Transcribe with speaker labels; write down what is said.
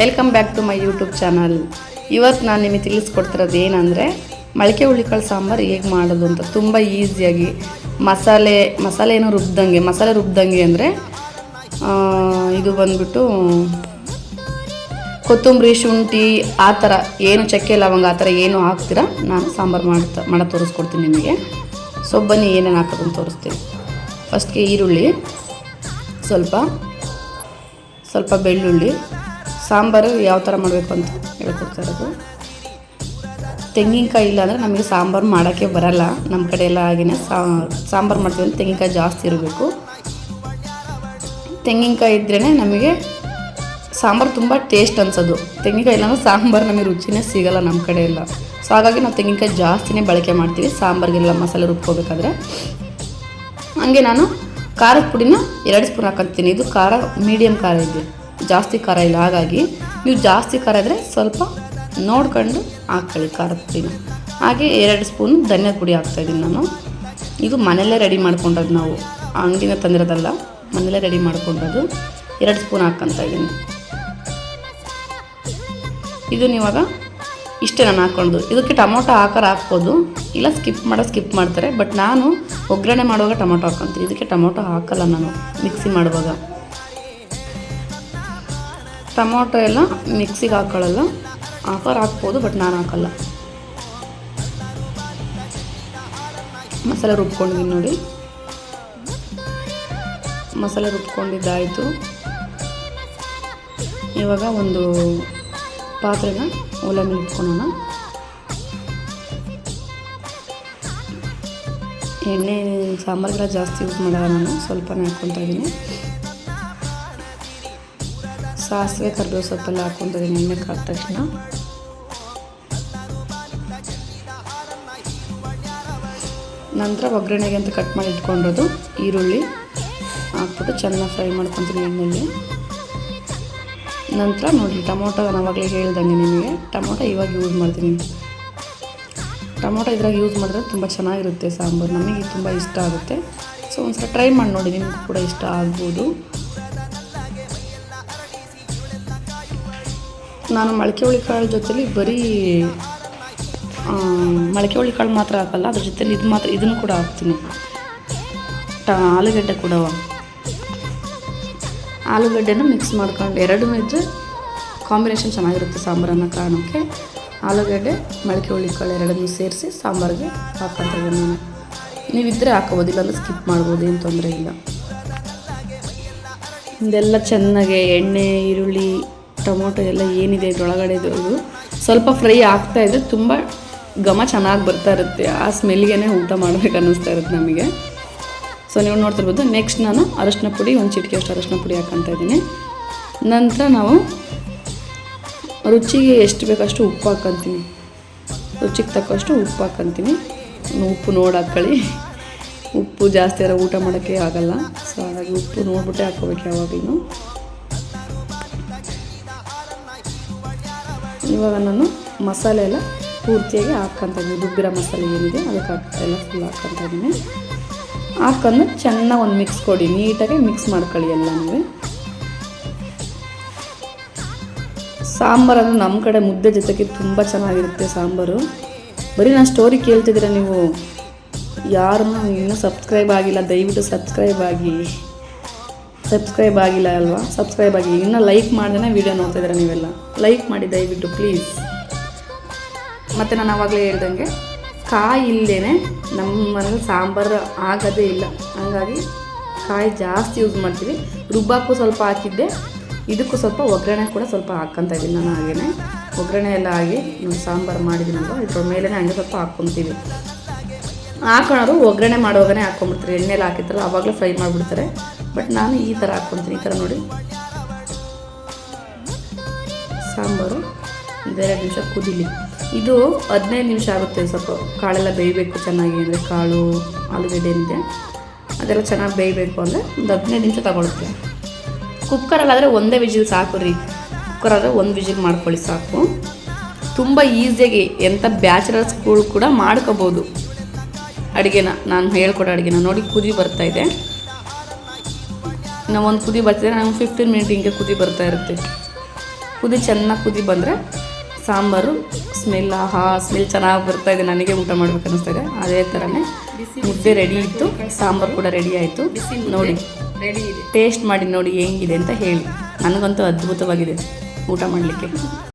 Speaker 1: Welcome back to my YouTube channel ಇವತ್ತು ನಾನು ನಿಮಗೆ ತಿಳಿಸ್ಕೊಡ್ತಿರೋದು ಏನಂದರೆ ಮೊಳಕೆ ಹುಳಿಕಾಳು ಸಾಂಬಾರು ಹೇಗೆ ಮಾಡೋದು ಅಂತ ತುಂಬ ಈಸಿಯಾಗಿ ಮಸಾಲೆ ಮಸಾಲೆ ಏನೋ ರುಬ್ದಂಗೆ, ಮಸಾಲೆ ರುಬ್ದಂಗೆ ಅಂದರೆ ಇದು ಬಂದ್ಬಿಟ್ಟು ಕೊತ್ತಂಬರಿ, ಶುಂಠಿ, ಆ ಥರ ಏನು ಚಕ್ಕೆ ಲವಂಗ, ಆ ಥರ ಏನು ಹಾಕ್ತೀರಾ, ನಾನು ಸಾಂಬಾರು ಮಾಡ್ತಾ, ಮಾಡೋ ತೋರಿಸ್ಕೊಡ್ತೀನಿ ನಿಮಗೆ. ಸೊ, ಬನ್ನಿ ಏನೇನು ಹಾಕೋದನ್ನು ತೋರಿಸ್ತೀನಿ. ಫಸ್ಟ್ಗೆ ಈರುಳ್ಳಿ, ಸ್ವಲ್ಪ ಸ್ವಲ್ಪ ಬೆಳ್ಳುಳ್ಳಿ ಸಾಂಬಾರು ಯಾವ ಥರ ಮಾಡಬೇಕು ಅಂತ ಹೇಳ್ಕೊಡ್ತಾ ಇರೋದು ತೆಂಗಿನಕಾಯಿ ಇಲ್ಲ ಅಂದರೆ ನಮಗೆ ಸಾಂಬಾರು ಮಾಡೋಕ್ಕೆ ಬರಲ್ಲ. ನಮ್ಮ ಕಡೆ ಎಲ್ಲ ಹಾಗೆಯೇ ಸಾಂಬಾರು ಮಾಡ್ತೀವಿ ಅಂದರೆ ತೆಂಗಿನಕಾಯಿ ಜಾಸ್ತಿ ಇರಬೇಕು. ತೆಂಗಿನಕಾಯಿ ಇದ್ರೇ ನಮಗೆ ಸಾಂಬಾರು ತುಂಬ ಟೇಸ್ಟ್ ಅನ್ಸೋದು. ತೆಂಗಿನಕಾಯಿ ಇಲ್ಲಾಂದ್ರೆ ಸಾಂಬಾರು ನಮಗೆ ರುಚಿನೇ ಸಿಗಲ್ಲ ನಮ್ಮ ಕಡೆ ಎಲ್ಲ ಸೊ ಹಾಗಾಗಿ ನಾವು ತೆಂಗಿನಕಾಯಿ ಜಾಸ್ತಿನೇ ಬಳಕೆ ಮಾಡ್ತೀವಿ. ಸಾಂಬಾರಿಗೆಲ್ಲ ಮಸಾಲೆ ರುಬ್ಕೋಬೇಕಾದ್ರೆ. ಹಂಗೆ ನಾನು ಖಾರದ ಪುಡಿನ ಎರಡು ಸ್ಪೂನ್ ಹಾಕೊಂತೀನಿ. ಇದು ಖಾರ ಮೀಡಿಯಮ್ ಖಾರ ಇದೆ. ಜಾಸ್ತಿ ಖಾರ ಇಲ್ಲ, ಹಾಗಾಗಿ ನೀವು ಜಾಸ್ತಿ ಖಾರ ಇದ್ದರೆ ಸ್ವಲ್ಪ ನೋಡ್ಕೊಂಡು ಹಾಕ್ಕೊಳ್ಳಿ ಖಾರದ ಪುಡಿನ. ಹಾಗೆ ಎರಡು ಸ್ಪೂನ್ ಧನಿಯಾ ಪುಡಿ ಹಾಕ್ತಾಯಿದ್ದೀನಿ ನಾನು. ಇದು ಮನೆಯಲ್ಲೇ ರೆಡಿ ಮಾಡ್ಕೊಂಡದ್ದು ನಾವು. ಅಂಗಡಿನ ತಂದಿರೋದಲ್ಲ, ಮನೆಯಲ್ಲೇ ರೆಡಿ ಮಾಡ್ಕೊಂಡದ್ದು. ಎರಡು ಸ್ಪೂನ್ ಹಾಕ್ಕೊತಾ ಇದ್ದೀನಿ. ಇದು ನೀವಾಗ ಇಷ್ಟೇ ನಾನು ಹಾಕ್ಕೊಂಡು ಇದಕ್ಕೆ ಟೊಮೊಟೊ ಹಾಕಾರ ಹಾಕ್ಬೋದು. ಇಲ್ಲ ಸ್ಕಿಪ್ ಮಾಡೋ, ಸ್ಕಿಪ್ ಮಾಡ್ತಾರೆ. ಬಟ್ ನಾನು ಒಗ್ಗರಣೆ ಮಾಡುವಾಗ ಟೊಮೊಟೊ ಹಾಕ್ಕೊತೀನಿ. ಇದಕ್ಕೆ ಟೊಮೊಟೊ ಹಾಕಲ್ಲ ನಾನು, ಮಿಕ್ಸಿ ಮಾಡುವಾಗ. ಟೊಮೊಟೊ ಎಲ್ಲ ಮಿಕ್ಸಿಗೆ ಹಾಕೊಳ್ಳಲ್ಲ. ಆಫರ್ ಹಾಕ್ಬೋದು, ಬಟ್ ನಾನು ಹಾಕಲ್ಲ. ಮಸಾಲೆ ರುಬ್ಕೊಂಡಿದ್ದೀನಿ ನೋಡಿ. ಮಸಾಲೆ ರುಬ್ಕೊಂಡಿದ್ದಾಯಿತು. ಇವಾಗ ಒಂದು ಪಾತ್ರೆನ ಒಲೆ ಮೇಲೆ ಇಟ್ಕೊಳ್ಳೋಣ. ಎಣ್ಣೆ, ಸಾಂಬಾರ್ಗೆಲ್ಲ ಜಾಸ್ತಿ ಯೂಸ್ ಮಾಡಲ್ಲ ನಾನು, ಸ್ವಲ್ಪನೇ ಹಾಕ್ಕೊತಾ ಇದ್ದೀನಿ. ಸಾಸಿವೆ ಕರ್ಬೇವು ಸೊಪ್ಪೆಲ್ಲ ಹಾಕ್ಕೊತಾ ಇದ್ದೀನಿ ಎಣ್ಣೆ ಕಾದ ತಕ್ಷಣ. ನಂತರ ಒಗ್ಗರಣೆಗೆ ಅಂತ ಕಟ್ ಮಾಡಿ ಇಟ್ಕೊಂಡಿರೋದು ಈರುಳ್ಳಿ ಹಾಕ್ಬಿಟ್ಟು ಚೆನ್ನಾಗಿ ಫ್ರೈ ಮಾಡ್ಕೊತೀನಿ ಎಣ್ಣೆಯಲ್ಲಿ ನಂತರ ನೋಡಿ, ಟೊಮೊಟೊ ನಾವಾಗಲೇ ಹೇಳ್ದಂಗೆ ನಿಮಗೆ, ಟೊಮೊಟೊ ಇವಾಗ ಯೂಸ್ ಮಾಡ್ತೀನಿ. ಟೊಮೊಟೊ ಇದ್ರಾಗ ಯೂಸ್ ಮಾಡಿದ್ರೆ ತುಂಬ ಚೆನ್ನಾಗಿರುತ್ತೆ ಸಾಂಬಾರು, ನಮಗೆ ತುಂಬ ಇಷ್ಟ ಆಗುತ್ತೆ. ಸೊ ಒಂದ್ಸಲ ಟ್ರೈ ಮಾಡಿ ನೋಡಿ, ನಿಮಗೂ ಕೂಡ ಇಷ್ಟ ಆಗ್ಬೋದು. ನಾನು ಮೊಳಕೆ ಹುಳಿ ಕಾಳು ಜೊತೆಲಿ ಬರೀ ಮೊಳಕೆ ಹುಳಿ ಕಾಳು ಮಾತ್ರ ಹಾಕಲ್ಲ, ಅದ್ರ ಜೊತೇಲಿ ಇದು ಮಾತ್ರ, ಇದನ್ನು ಕೂಡ ಹಾಕ್ತೀನಿ. ಟ, ಆಲೂಗಡ್ಡೆ ಕೂಡ ಆಲೂಗಡ್ಡೆನ ಮಿಕ್ಸ್ ಮಾಡ್ಕೊಂಡು, ಎರಡು ಇದ್ದರೆ ಕಾಂಬಿನೇಷನ್ ಚೆನ್ನಾಗಿರುತ್ತೆ ಸಾಂಬಾರನ್ನ ಕಾರಣಕ್ಕೆ. ಆಲೂಗಡ್ಡೆ ಮೊಳಕೆ ಹುಳಿಕಾಳು ಎರಡನ್ನೂ ಸೇರಿಸಿ ಸಾಂಬಾರಿಗೆ ಹಾಕ್ಕೊಂತ ಇದ್ದೀನಿ ನಾನು. ನೀವಿದ್ದರೆ ಹಾಕೋಬೋದು ಇಲ್ಲಾಂದ್ರೆ ಸ್ಕಿಪ್ ಮಾಡ್ಬೋದು, ಏನು ತೊಂದರೆ ಇಲ್ಲ. ಇದೆಲ್ಲ ಚೆನ್ನಾಗೆ ಎಣ್ಣೆ, ಈರುಳ್ಳಿ ಟೊಮೊಟೊ ಎಲ್ಲ ಏನಿದೆ ಒಳಗಡೆ ಇದು ಸ್ವಲ್ಪ ಫ್ರೈ ಆಗ್ತಾ ಇದ್ರೆ ತುಂಬ ಘಮ ಚೆನ್ನಾಗಿ ಬರ್ತಾ ಇರುತ್ತೆ. ಆ ಸ್ಮೆಲ್ಗೆ ಊಟ ಮಾಡ್ಬೇಕು ಅನ್ನಿಸ್ತಾ ಇರುತ್ತೆ ನಮಗೆ. ಸೊ ನೀವು ನೋಡ್ತಿರ್ಬೋದು ನೆಕ್ಸ್ಟ್ ನಾನು ಅರಶಿನ ಪುಡಿ, ಒಂದು ಚಿಟಿಕೆ ಅಷ್ಟು ಅರಶಿನ ಪುಡಿ ಹಾಕ್ಕೊತಾ ಇದ್ದೀನಿ. ನಂತರ ನಾವು ರುಚಿಗೆ ಎಷ್ಟು ಬೇಕಷ್ಟು ಉಪ್ಪು ಹಾಕ್ಕೊಂತೀನಿ ರುಚಿಗೆ ತಕ್ಕಷ್ಟು ಉಪ್ಪು ಹಾಕ್ಕೊಂತೀನಿ ಉಪ್ಪು ನೋಡಿ ಹಾಕ್ಕೊಳ್ಳಿ ಉಪ್ಪು ಜಾಸ್ತಿ ಆದರೆ ಊಟ ಮಾಡೋಕ್ಕೆ ಆಗಲ್ಲ. ಸೊ ಹಾಗಾಗಿ ಉಪ್ಪು ನೋಡ್ಬಿಟ್ಟೆ ಹಾಕ್ಕೋಬೇಕು ಯಾವಾಗಲೂ. ಇವಾಗ ನಾನು ಮಸಾಲೆ ಎಲ್ಲ ಪೂರ್ತಿಯಾಗಿ ಹಾಕ್ಕೊಂತ ಇದ್ದೀನಿ. ಮಸಾಲೆ ಏನಿದೆ ಅದಕ್ಕೆ ಹಾಕ್ತಾ ಎಲ್ಲ ಫುಲ್ ಹಾಕ್ಕೊಂತ ಇದ್ದೀನಿ. ಹಾಕೊಂಡು ಚೆನ್ನಾಗಿ ಒಂದು ಮಿಕ್ಸ್ ಕೊಡಿ. ನೀಟಾಗಿ ಮಿಕ್ಸ್ ಮಾಡ್ಕೊಳ್ಳಿ ಎಲ್ಲನೂ. ಸಾಂಬಾರು ನಮ್ಮ ಕಡೆ ಮುದ್ದೆ ಜೊತೆಗೆ ತುಂಬ ಚೆನ್ನಾಗಿರುತ್ತೆ ಸಾಂಬಾರು. ಬರೀ ನಾನು ಸ್ಟೋರಿ ಕೇಳ್ತಿದ್ದೀರಾ ನೀವು? ಯಾರನ್ನು ಇನ್ನೂ ಸಬ್ಸ್ಕ್ರೈಬ್ ಆಗಿಲ್ಲ. ದಯವಿಟ್ಟು ಸಬ್ಸ್ಕ್ರೈಬ್ ಆಗಿ. ಸಬ್ಸ್ಕ್ರೈಬ್ ಆಗಿಲ್ಲ ಅಲ್ವಾ? ಸಬ್ಸ್ಕ್ರೈಬ್ ಆಗಿ. ಇನ್ನೂ ಲೈಕ್ ಮಾಡ್ದೇ ವೀಡಿಯೋ ನೋಡ್ತಿದ್ದೀರ ನೀವೆಲ್ಲ? ಲೈಕ್ ಮಾಡಿ, ದಯವಿಟ್ಟು ಪ್ಲೀಸ್ ಮತ್ತು ನಾನು ಆವಾಗಲೇ ಹೇಳ್ದಂಗೆ, ಕಾಯಿ ಇಲ್ಲದೇ ನಮ್ಮ ಮನೇಲಿ ಸಾಂಬಾರು ಆಗೋದೇ ಇಲ್ಲ. ಹಂಗಾಗಿ ಕಾಯಿ ಜಾಸ್ತಿ ಯೂಸ್ ಮಾಡ್ತೀವಿ. ರುಬ್ಬಾಕು ಸ್ವಲ್ಪ ಹಾಕಿದ್ದೆ. ಇದಕ್ಕೂ ಸ್ವಲ್ಪ ಒಗ್ಗರಣೆ ಕೂಡ ಸ್ವಲ್ಪ ಹಾಕ್ಕೊತ ಇದ್ದೀನಿ ನಾನು ಹಾಗೇ ಒಗ್ಗರಣೆ ಎಲ್ಲ ಆಗಿ ನಾವು ಸಾಂಬಾರು ಮಾಡಿದ್ದೀನಲ್ವ? ಇದ್ರ ಮೇಲೆ ಹಂಗೆ ಸ್ವಲ್ಪ ಹಾಕ್ಕೊತೀವಿ. ಹಾಕೋಣರು ಒಗ್ಗರಣೆ ಮಾಡುವಾಗನೇ ಹಾಕೊಂಡ್ಬಿಡ್ತಾರೆ ಎಣ್ಣೆಲಿ ಹಾಕಿರ್ತಾರೆ ಆವಾಗಲೇ ಫ್ರೈ ಮಾಡಿಬಿಡ್ತಾರೆ. ಬಟ್ ನಾನು ಈ ಥರ ಹಾಕ್ಕೊತೀನಿ, ಈ ಥರ ನೋಡಿ. ಸಾಂಬಾರು ಒಂದೆರಡು ನಿಮಿಷ ಕುದೀಲಿ. ಇದು ಹದಿನೈದು ನಿಮಿಷ ಆಗುತ್ತೆ ಸ್ವಲ್ಪ. ಕಾಳೆಲ್ಲ ಬೇಯಬೇಕು ಚೆನ್ನಾಗಿ, ಅಂದರೆ ಕಾಳು, ಆಲೂಗಡ್ಡೆ ಏನಿದೆ, ಅದೆಲ್ಲ ಚೆನ್ನಾಗಿ ಬೇಯಬೇಕು ಅಂದರೆ ಒಂದು ಹದಿನೈದು ನಿಮಿಷ ತಗೊಳುತ್ತೆ. ಕುಕ್ಕರಲ್ಲಾದರೆ ಒಂದೇ ವಿಜಿಲ್ ಸಾಕು ರೀ. ಕುಕ್ಕರಾದರೆ ಒಂದು ವಿಜಿಲ್ ಮಾಡ್ಕೊಳ್ಳಿ ಸಾಕು. ತುಂಬ ಈಸಿಯಾಗಿ ಎಂಥ ಬ್ಯಾಚುಲರ್ಸ್ಗಳು ಕೂಡ ಮಾಡ್ಕೋಬೋದು. ಅಡುಗೆನ ನಾನು ಹೇಳ್ಕೊಡೋ ಅಡುಗೆನ ನೋಡಿ ಕುದಿ ಬರ್ತಾ ಇದೆ. ನಾವು ಒಂದು ಕುದಿ ಬರ್ತಿದ್ರೆ ನಾನು ಫಿಫ್ಟೀನ್ ಮಿನಿಟ್ ಹಿಂಗೆ ಕುದಿ ಬರ್ತಾ ಇರುತ್ತೆ. ಕುದಿ ಚೆನ್ನಾಗಿ ಕುದಿ ಬಂದರೆ ಸಾಂಬಾರು ಸ್ಮೆಲ್ ಆಹಾ ಸ್ಮೆಲ್ ಚೆನ್ನಾಗಿ ಬರ್ತಾ ಇದೆ. ನನಗೆ ಊಟ ಮಾಡ್ಬೇಕು ಅನಿಸ್ತಿದೆ ಇದೆ ಅದೇ ಥರನೇ ಮುದ್ದೆ. ರೆಡಿ ಇತ್ತು ಸಾಂಬಾರು ಕೂಡ ರೆಡಿ ಆಯಿತು. ನೋಡಿ
Speaker 2: ರೆಡಿ
Speaker 1: ಟೇಸ್ಟ್ ಮಾಡಿ ನೋಡಿ ಹೆಂಗಿದೆ ಅಂತ ಹೇಳಿ. ನನಗಂತೂ ಅದ್ಭುತವಾಗಿದೆ ಊಟ ಮಾಡಲಿಕ್ಕೆ.